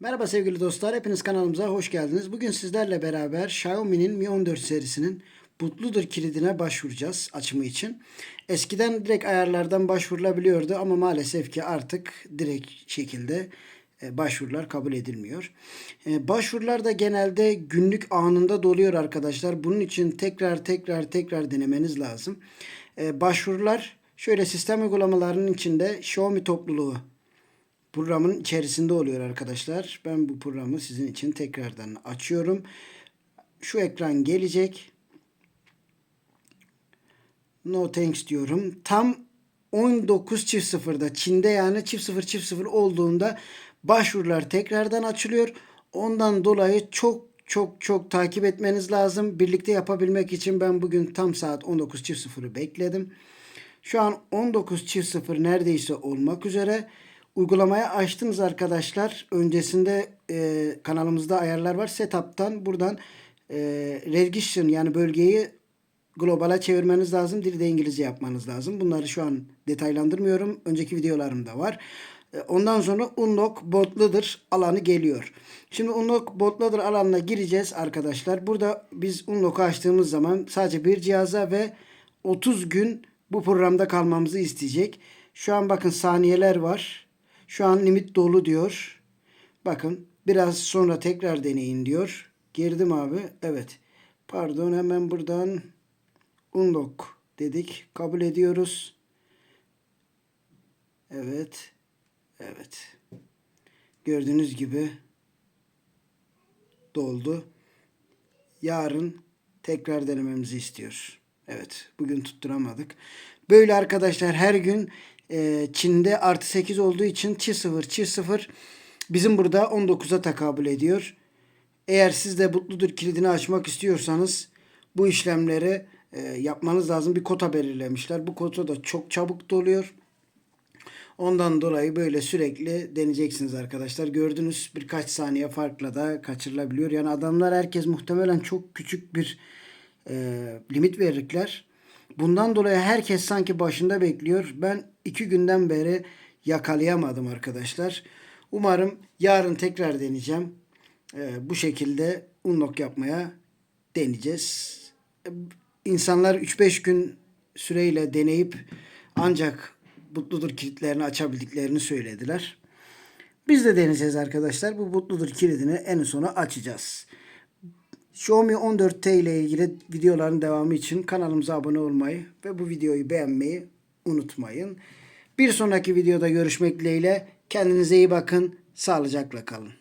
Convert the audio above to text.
Merhaba sevgili dostlar, hepiniz kanalımıza hoş geldiniz. Bugün sizlerle beraber Xiaomi'nin Mi 14 serisinin Butludur kilidine başvuracağız açımı için. Eskiden direkt ayarlardan başvurulabiliyordu ama maalesef ki artık direkt şekilde e, başvurular kabul edilmiyor. E, Başvurular da genelde günlük anında doluyor arkadaşlar. Bunun için tekrar tekrar tekrar denemeniz lazım. E, Başvurular şöyle sistem uygulamalarının içinde Xiaomi topluluğu programın içerisinde oluyor arkadaşlar. Ben bu programı sizin için tekrardan açıyorum. Şu ekran gelecek. No thanks diyorum. Tam 19.00'da Çin'de yani çift sıfır çift sıfır olduğunda başvurular tekrardan açılıyor. Ondan dolayı çok çok çok takip etmeniz lazım. Birlikte yapabilmek için ben bugün tam saat 19.00'ı bekledim. Şu an 19.00 neredeyse olmak üzere. Uygulamaya açtınız arkadaşlar. Öncesinde e, kanalımızda ayarlar var. Setup'tan buradan e, Registration yani bölgeyi globala çevirmeniz lazım. Dili de İngilizce yapmanız lazım. Bunları şu an detaylandırmıyorum. Önceki videolarımda var. E, Ondan sonra Unlock Bootloader alanı geliyor. Şimdi Unlock Bootloader alanına gireceğiz arkadaşlar. Burada biz Unlock'u açtığımız zaman sadece bir cihaza ve 30 gün bu programda kalmamızı isteyecek. Şu an bakın saniyeler var. Şu an limit dolu diyor. Bakın biraz sonra tekrar deneyin diyor. Girdim abi. Evet. Pardon hemen buradan unlock dedik. Kabul ediyoruz. Evet. Evet. Gördüğünüz gibi doldu. Yarın tekrar denememizi istiyor. Evet. Bugün tutturamadık. Böyle arkadaşlar her gün e, Çin'de artı 8 olduğu için çi 0 çi 0 bizim burada 19'a tekabül ediyor. Eğer siz de Mutludur kilidini açmak istiyorsanız bu işlemleri e, yapmanız lazım. Bir kota belirlemişler. Bu kota da çok çabuk doluyor. Ondan dolayı böyle sürekli deneyeceksiniz arkadaşlar. Gördünüz birkaç saniye farkla da kaçırılabiliyor. Yani adamlar herkes muhtemelen çok küçük bir e, limit verirler. Bundan dolayı herkes sanki başında bekliyor. Ben iki günden beri yakalayamadım arkadaşlar. Umarım yarın tekrar deneyeceğim. E, bu şekilde unlock yapmaya deneyeceğiz. E, İnsanlar 3-5 gün süreyle deneyip ancak Mutludur kilitlerini açabildiklerini söylediler. Biz de deneyeceğiz arkadaşlar. Bu Mutludur kilidini en sona açacağız. Xiaomi 14T ile ilgili videoların devamı için kanalımıza abone olmayı ve bu videoyu beğenmeyi unutmayın. Bir sonraki videoda görüşmek dileğiyle. Kendinize iyi bakın. Sağlıcakla kalın.